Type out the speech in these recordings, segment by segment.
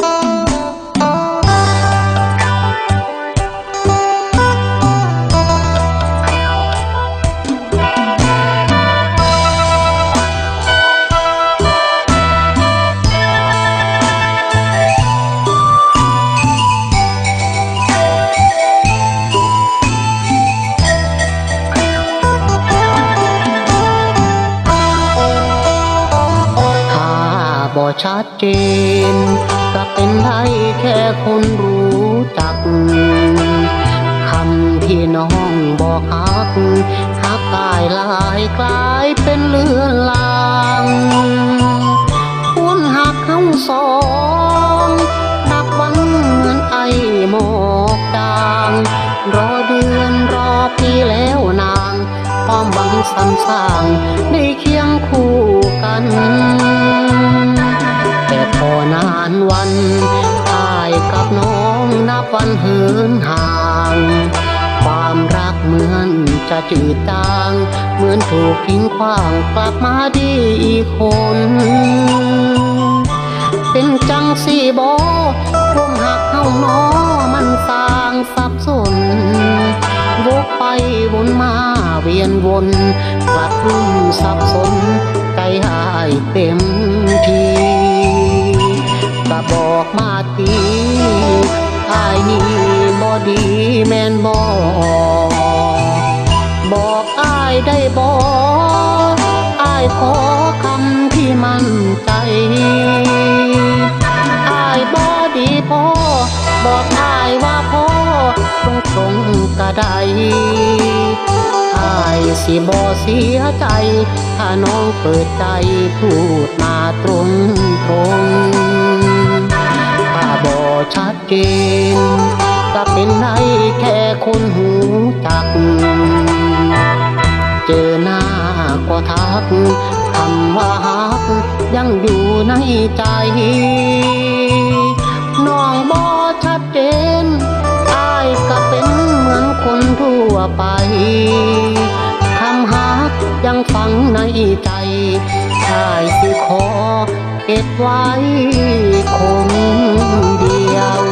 ถ้าบ่ คนรู้จัก คำที่น้องบอกฮักฮักกายลายกลายเป็นเลือนลางคุณหักเขาสองนับวันเหมือนไอหมอกจางรอเดือนรอปีแล้วนาง ความหวังสำสางได้เคียงคู่กัน แต่พอนานวัน กับน้องนับวันเหินห่าง ความรักเหมือนจะจืดจาง เหมือนถูกทิ้งขว้างกลับมาดีอีกคน เป็นจังสีบอความหักเฮาน้อมันสร้างสับสนวกไปวนมาเวียนวนกลับรุ่มสับสนใจหายเต็ม บอกมาตีอายนี่บอดีแมนบอบอกอายได้บอกอายขอคำที่มั่นใจอายบอดีพอบอกอายว่าพ่อตรงตรงๆก็ได้อายสิบอเสียใจ ถ้าน้องเปิดใจพูดมาตรงตรง ชัดเจนก็เป็นได้แค่คนหูจัก เจอหน้าก็ทักคำว่าฮักยังอยู่ในใจน้องบอชัดเจนอายก็เป็นเหมือนคนทั่วไปคำฮักยังฝังในใจอายสิขอ ก็บไว้คนเดียว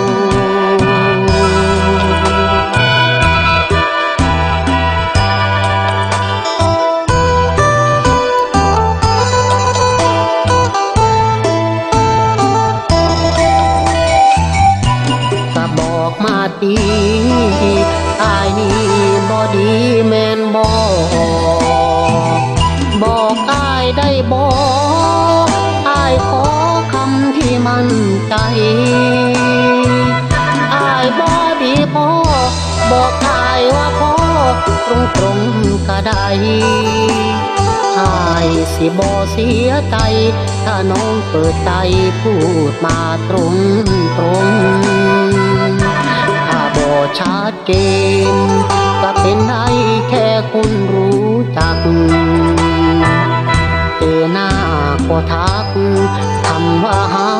ก็บอกมาดีอายนี่บอดีแมนบอบอกอายได้บอก มั่นใจอายบอดีพอบอกอายว่าพ่อตรงตรงๆก็ได้อายสิบอเสียใจ ถ้าน้องเปิดใจพูดมาตรงตรงๆถ้าบอชัดเจนก็เป็นได้แค่คนรู้จักเจอหน้าก็ทักคำว่าฮัก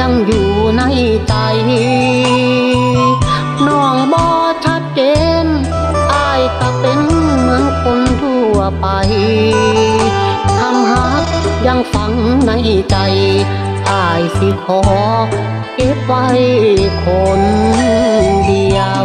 ยังอยู่ในใจ น้องบอชัดเจนอายก็เป็นเหมือนคนทั่วไปคำฮักยังฝังในใจอายสิขอ เก็บไว้คนเดียว